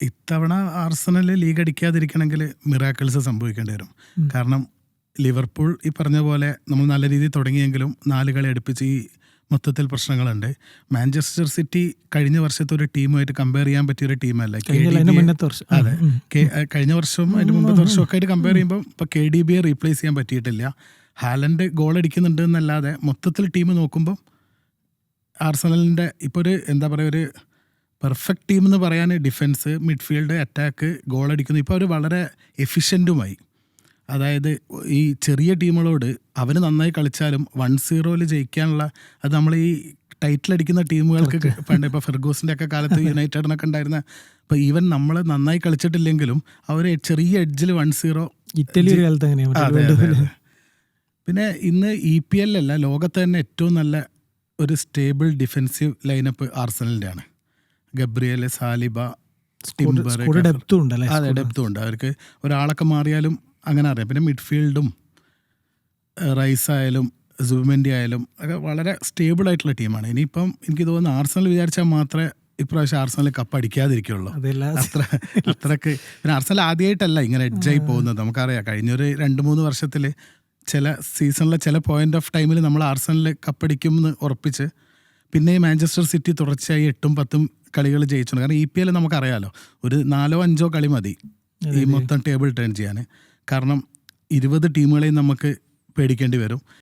ഇത്തവണ Arsenal league അടിക്കാതിരിക്കണമെങ്കിൽ miracles സംഭവിക്കേണ്ടി വരും. കാരണം ലിവർപൂൾ ഈ പറഞ്ഞ പോലെ നമ്മൾ നല്ല രീതിയിൽ തുടങ്ങിയെങ്കിലും നാല് കളി അടുപ്പിച്ച് ഈ മൊത്തത്തിൽ പ്രശ്നങ്ങളുണ്ട്. മാഞ്ചസ്റ്റർ സിറ്റി കഴിഞ്ഞ വർഷത്തെ ഒരു ടീമുമായിട്ട് കമ്പയർ ചെയ്യാൻ പറ്റിയ ഒരു ടീമല്ല അതെ. കഴിഞ്ഞ വർഷവും അതിന്റെ മുമ്പത്തെ വർഷവും ഒക്കെ ആയിട്ട് കമ്പയർ ചെയ്യുമ്പോൾ ഇപ്പോൾ കെ ഡി ബിയെ റീപ്ലേസ് ചെയ്യാൻ പറ്റിയിട്ടില്ല. ഹാലൻഡ് ഗോൾ അടിക്കുന്നുണ്ട് എന്നല്ലാതെ മൊത്തത്തിൽ ടീം നോക്കുമ്പം ആർസണലിന്റെ ഇപ്പോൾ ഒരു എന്താ പറയുക ഒരു പെർഫെക്റ്റ് ടീം എന്ന് പറയാൻ ഡിഫൻസ് മിഡ്ഫീൽഡ് അറ്റാക്ക് ഗോൾ അടിക്കുന്നു. ഇപ്പോൾ അവർ വളരെ എഫിഷ്യന്റുമായി അതായത് ഈ ചെറിയ ടീമുകളോട് അവർ നന്നായി കളിച്ചാലും വൺ സീറോയിൽ ജയിക്കാനുള്ള അത് നമ്മൾ ഈ ടൈറ്റിൽ അടിക്കുന്ന ടീമുകൾക്ക് പണ്ട് ഇപ്പോൾ ഫെർഗൂസിന്റെ ഒക്കെ കാലത്ത് യുണൈറ്റഡിനൊക്കെ ഉണ്ടായിരുന്ന ഇപ്പോൾ ഈവൻ നമ്മൾ നന്നായി കളിച്ചിട്ടില്ലെങ്കിലും അവർ ചെറിയ എഡ്ജിൽ വൺ സീറോ ഇറ്റലി കാലത്ത്. പിന്നെ ഇന്ന് ഇ പി എല്ലല്ല ലോകത്ത് തന്നെ ഏറ്റവും നല്ല ഒരു സ്റ്റേബിൾ ഡിഫെൻസീവ് ലൈനപ്പ് ആർസനലിന്റെ ആണ് ഗബ്രിയൽ സാലിബ ഡെപ്തും ഉണ്ടല്ലേ അതെ ഡെപ്തും ഉണ്ട്. അവർക്ക് ഒരാളൊക്കെ മാറിയാലും അങ്ങനെ അറിയാം. പിന്നെ മിഡ്ഫീൽഡും റൈസ് ആയാലും സുബിമെൻഡി ആയാലും ഒക്കെ വളരെ സ്റ്റേബിൾ ആയിട്ടുള്ള ടീമാണ് ഇനിയിപ്പം എനിക്ക് തോന്നുന്നു ആർസണൽ വിചാരിച്ചാൽ മാത്രമേ ഇപ്രാവശ്യം ആർസണൽ കപ്പ് അടിക്കാതിരിക്കുള്ളൂ. അത്ര അത്രയ്ക്ക് പിന്നെ ആർസണൽ ആദ്യമായിട്ടല്ല ഇങ്ങനെ എഡ്ജായി പോകുന്നത്. നമുക്കറിയാം. കഴിഞ്ഞൊരു രണ്ട് മൂന്ന് വർഷത്തിൽ ചില സീസണിലെ ചില പോയിന്റ് ഓഫ് ടൈമിൽ നമ്മൾ ആർസണൽ കപ്പടിക്കും എന്ന് ഉറപ്പിച്ച് പിന്നെ ഈ മാഞ്ചസ്റ്റർ സിറ്റി തുടർച്ചയായി എട്ടും പത്തും കളികൾ ജയിച്ചു കാരണം ഇ പി എൽ നമുക്കറിയാലോ ഒരു നാലോ അഞ്ചോ കളി മതി ഈ മൊത്തം ടേബിൾ ടേൺ ചെയ്യാൻ. കാരണം ഇരുപത് ടീമുകളെയും നമുക്ക് പേടിക്കേണ്ടി വരും.